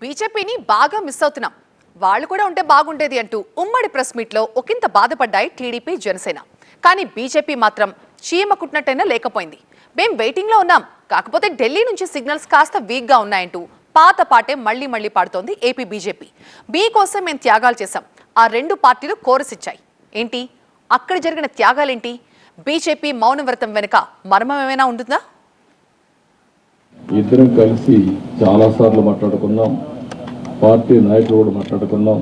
బీజేపీని బాగా మిస్ అవుతున్నాం. వాళ్ళు కూడా ఉంటే బాగుండేది అంటూ ఉమ్మడి ప్రెస్ మీట్లో ఒకంత బాధపడ్డాయి టీడీపీ జనసేన. కానీ బీజేపీ మాత్రం చీమ కుట్టినట్టయినా లేకపోయింది. మేం వెయిటింగ్లో ఉన్నాం. కాకపోతే ఢిల్లీ నుంచి సిగ్నల్స్ కాస్త వీక్గా ఉన్నాయంటూ పాత పాటే మళ్ళీ మళ్ళీ పాడుతోంది ఏపీ బీజేపీ. బీ కోసం మేము త్యాగాలు చేశాం. ఆ రెండు పార్టీలు కోరసిచ్చాయి. ఏంటి? అక్కడ జరిగిన త్యాగాలేంటి? బీజేపీ మౌన వ్రతం వెనుక మర్మం ఏమైనా ఉంటుందా? ఇద్దరం కలిసి చాలాసార్లు మాట్లాడుకున్నాం. పార్టీ నాయకులు కూడా మాట్లాడుకున్నాం.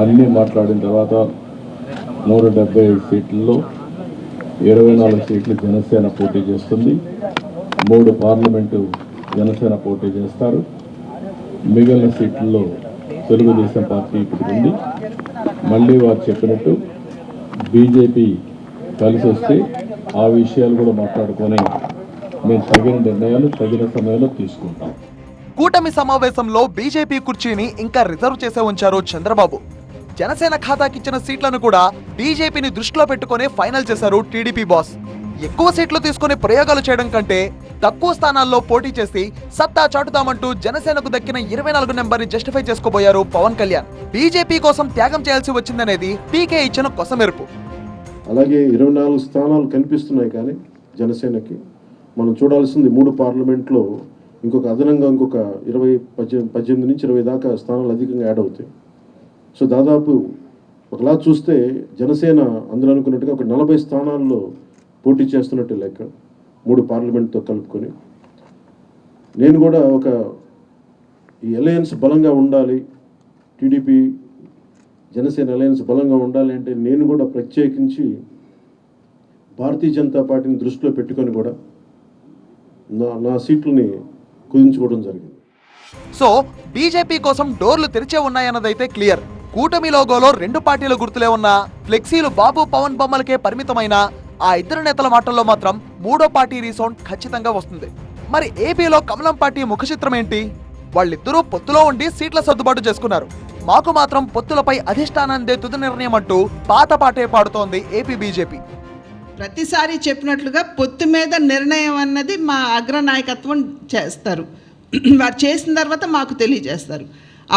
అన్నీ మాట్లాడిన తర్వాత నూట డెబ్బై ఐదు సీట్లలో ఇరవై నాలుగు సీట్లు జనసేన పోటీ చేస్తుంది. మూడు పార్లమెంటు జనసేన పోటీ చేస్తారు. మిగిలిన సీట్లలో తెలుగుదేశం పార్టీ ఇప్పుడు ఉంది. మళ్ళీ వారు చెప్పినట్టు బీజేపీ కలిసి వస్తే ఆ విషయాలు కూడా మాట్లాడుకొని మేము తగిన నిర్ణయాలు తగిన సమయంలో తీసుకుంటాం. కూటమి సమావేశంలో బీజేపీ కుర్చీని ఇంకా రిజర్వ్ చేసే ఉంచారు చంద్రబాబు. జనసేన ఖాతాకిచ్చిన సీట్లను కూడా బీజేపీని దృష్టిలో పెట్టుకునే ఫైనల్ చేశారు టీడీపీ బాస్. ఎక్కువ సీట్లు తీసుకుని ప్రయోగాలు చేయడం కంటే తక్కువ స్థానాల్లో పోటీ చేసి సత్తా చాటుదామంటూ జనసేనకు దక్కిన ఇరవై నాలుగు నెంబర్ని జస్టిఫై చేసుకోబోయారు పవన్ కళ్యాణ్. బీజేపీ కోసం త్యాగం చేయాల్సి వచ్చిందనేది పీకే ఇచ్చిన కొసమెరుపు. అలాగే ఇరవై నాలుగు స్థానాలు కనిపిస్తున్నాయి కానీ జనసేనకి. మనం చూడాల్సింది మూడు పార్లమెంట్లో ఇంకొక అదనంగా ఇంకొక ఇరవై పద్దెనిమిది పద్దెనిమిది నుంచి ఇరవై దాకా స్థానాలు అధికంగా యాడ్ అవుతాయి. సో దాదాపు ఒకలా చూస్తే జనసేన అందరూ అనుకున్నట్టుగా ఒక నలభై స్థానాల్లో పోటీ చేస్తున్నట్టు లెక్క మూడు పార్లమెంట్తో కలుపుకొని. నేను కూడా ఒక ఈ అలయన్స్ బలంగా ఉండాలి టీడీపీ జనసేన అలయన్స్ బలంగా ఉండాలి అంటే నేను కూడా ప్రత్యేకించి భారతీయ జనతా పార్టీని దృష్టిలో పెట్టుకొని కూడా నా నా సీట్లని కుదించుకోవడం జరిగింది. సో బీజేపీ కోసం డోర్లు తెరిచే ఉన్నాయన్నదైతే క్లియర్. కూటమి లోగోలో రెండు పార్టీల గుర్తులే ఉన్నా ఫ్లెక్సీలు బాబు పవన్ బొమ్మలకే పరిమితమైన ఆ ఇద్దరు నేతల మాటల్లో మాత్రం మూడో పార్టీ రీసౌండ్ ఖచ్చితంగా వస్తుంది. మరి ఏపీలో కమలం పార్టీ ముఖ చిత్రం ఏంటి? వాళ్ళిద్దరూ పొత్తులో ఉండి సీట్ల సర్దుబాటు చేసుకున్నారు. మాకు మాత్రం పొత్తులపై అధిష్టానందే తుది నిర్ణయం అంటూ పాత పాటే పాడుతోంది ఏపీ బీజేపీ. ప్రతిసారి చెప్పినట్లుగా పొత్తు మీద నిర్ణయం అన్నది మా అగ్రనాయకత్వం చేస్తారు. వారు చేసిన తర్వాత మాకు తెలియజేస్తారు.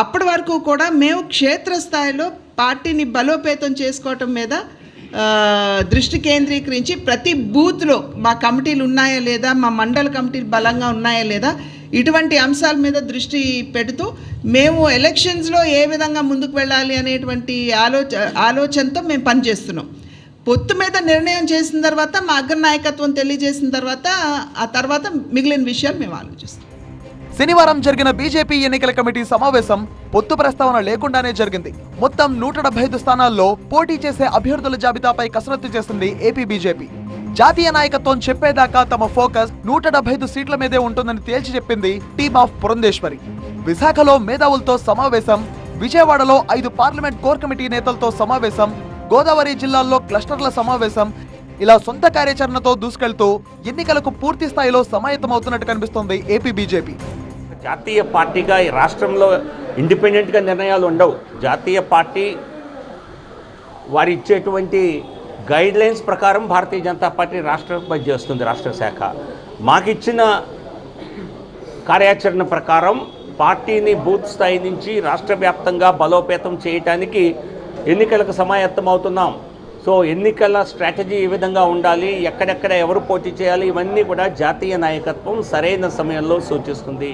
అప్పటి వరకు కూడా మేము క్షేత్రస్థాయిలో పార్టీని బలోపేతం చేసుకోవటం మీద దృష్టి కేంద్రీకరించి ప్రతి బూత్లో మా కమిటీలు ఉన్నాయా లేదా మా మండల కమిటీలు బలంగా ఉన్నాయా లేదా ఇటువంటి అంశాల మీద దృష్టి పెడుతూ మేము ఎలక్షన్స్లో ఏ విధంగా ముందుకు వెళ్ళాలి అనేటువంటి ఆలోచ ఆలోచనతో మేము పనిచేస్తున్నాం. పొత్తు మీద నిర్ణయం చేసిన తర్వాత మా అగ్ర నాయకత్వం తెలియజేసిన తర్వాత ఆ తర్వాత మిగిలిన విషయాలు మేము ఆలోచిస్తాం. శనివారం జరిగిన బీజేపీ ఎన్నికల కమిటీ సమావేశం పొత్తు ప్రస్తావన లేకుండానే జరిగింది. మొత్తం నూట డెబ్బై ఐదు స్థానాల్లో పోటీ చేసే అభ్యర్థుల జాబితాపై కసరత్తు చేసింది ఏపీ బీజేపీ. జాతీయ నాయకత్వం చెప్పేదాకా తమ ఫోకస్ నూట డెబ్బై ఐదు సీట్ల మీదే ఉంటుందని తేల్చి చెప్పింది టీమ్ ఆఫ్ పురంధేశ్వరి. విశాఖలో మేధావులతో సమావేశం విజయవాడలో ఐదు పార్లమెంట్ కోర్ కమిటీ నేతలతో సమావేశం గోదావరి జిల్లాల్లో క్లస్టర్ల సమావేశం. ఇలా సొంత కార్యాచరణతో దూసుకెళ్తూ ఎన్నికలకు పూర్తి స్థాయిలో సమాయత్తమవుతున్నట్టు కనిపిస్తోంది ఏపీ బీజేపీ. జాతీయ పార్టీగా ఈ రాష్ట్రంలో ఇండిపెండెంట్గా నిర్ణయాలు ఉండవు. జాతీయ పార్టీ వారు ఇచ్చేటువంటి గైడ్ లైన్స్ ప్రకారం భారతీయ జనతా పార్టీ రాష్ట్ర చేస్తుంది రాష్ట్ర శాఖ. మాకిచ్చిన కార్యాచరణ ప్రకారం పార్టీని బూత్ స్థాయి నుంచి రాష్ట్ర వ్యాప్తంగా బలోపేతం చేయటానికి ఎన్నికలకు సమాయత్తం అవుతున్నాం సో ఎన్నికల స్ట్రాటజీ ఏ విధంగా ఉండాలి. ఎక్కడెక్కడ ఎవరు పోటీ చేయాలి ఇవన్నీ కూడా జాతీయ నాయకత్వం సరైన సమయంలో సూచిస్తుంది.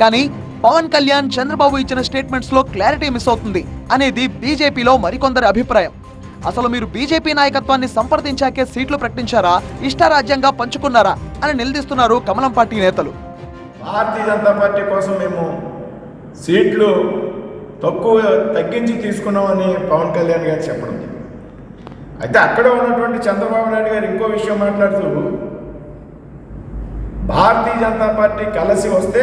కానీ పవన్ కళ్యాణ్ చంద్రబాబు ఇచ్చిన స్టేట్మెంట్స్లో క్లారిటీ మిస్ అవుతుంది అనేది బీజేపీలో మరికొందరి అభిప్రాయం. అసలు మీరు బీజేపీ నాయకత్వాన్ని సంప్రదించాకే సీట్లు ప్రకటించారా ఇష్టారాజ్యంగా పంచుకున్నారా అని నిలదీస్తున్నారు కమలం పార్టీ నేతలు. భారతీయ జనతా పార్టీ కోసం మేము సీట్లు తక్కువ తగ్గించి తీసుకున్నామని పవన్ కళ్యాణ్ గారు చెప్పడం అయితే అక్కడ ఉన్నటువంటి చంద్రబాబు నాయుడు గారు ఇంకో విషయం మాట్లాడుతూ భారతీయ జనతా పార్టీ కలిసి వస్తే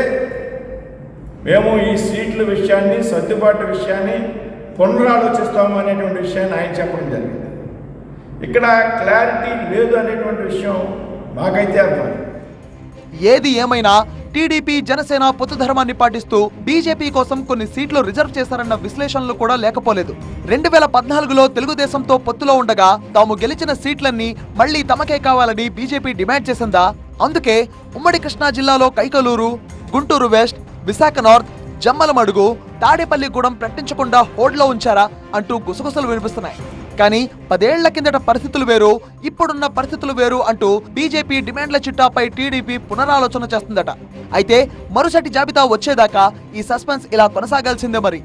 మేము ఈ సీట్ల విషయాన్ని సర్దుబాటు విషయాన్ని పునరాలోచిస్తాము అనేటువంటి విషయాన్ని ఆయన చెప్పడం జరిగింది. ఇక్కడ క్లారిటీ లేదు అనేటువంటి విషయం మాకైతే అర్థం ఏది ఏమైనా టీడీపీ జనసేన పొత్తు ధర్మాన్ని పాటిస్తూ బీజేపీ కోసం కొన్ని సీట్లు రిజర్వ్ చేశారన్న విశ్లేషణలు కూడా లేకపోలేదు. రెండు వేల పద్నాలుగులో తెలుగుదేశంతో పొత్తులో ఉండగా తాము గెలిచిన సీట్లన్నీ మళ్ళీ తమకే కావాలని బీజేపీ డిమాండ్ చేసిందా? అందుకే ఉమ్మడి కృష్ణా జిల్లాలో కైకలూరు గుంటూరు వెస్ట్ విశాఖ నార్త్ జమ్మలమడుగు తాడేపల్లిగూడెం ప్రకటించకుండా హోడ్లో ఉంచారా అంటూ గుసగుసలు వినిపిస్తున్నాయి. కానీ పదేళ్ళ కిందట పరిస్థితులు వేరు ఇప్పుడున్న పరిస్థితులు వేరు అంటూ బీజేపీ డిమాండ్ల చిట్టాపై టీడీపీ పునరాలోచన చేస్తుందట. అయితే మరుసటి జాబితా వచ్చేదాకా ఈ సస్పెన్స్ ఇలా కొనసాగాల్సిందే మరి.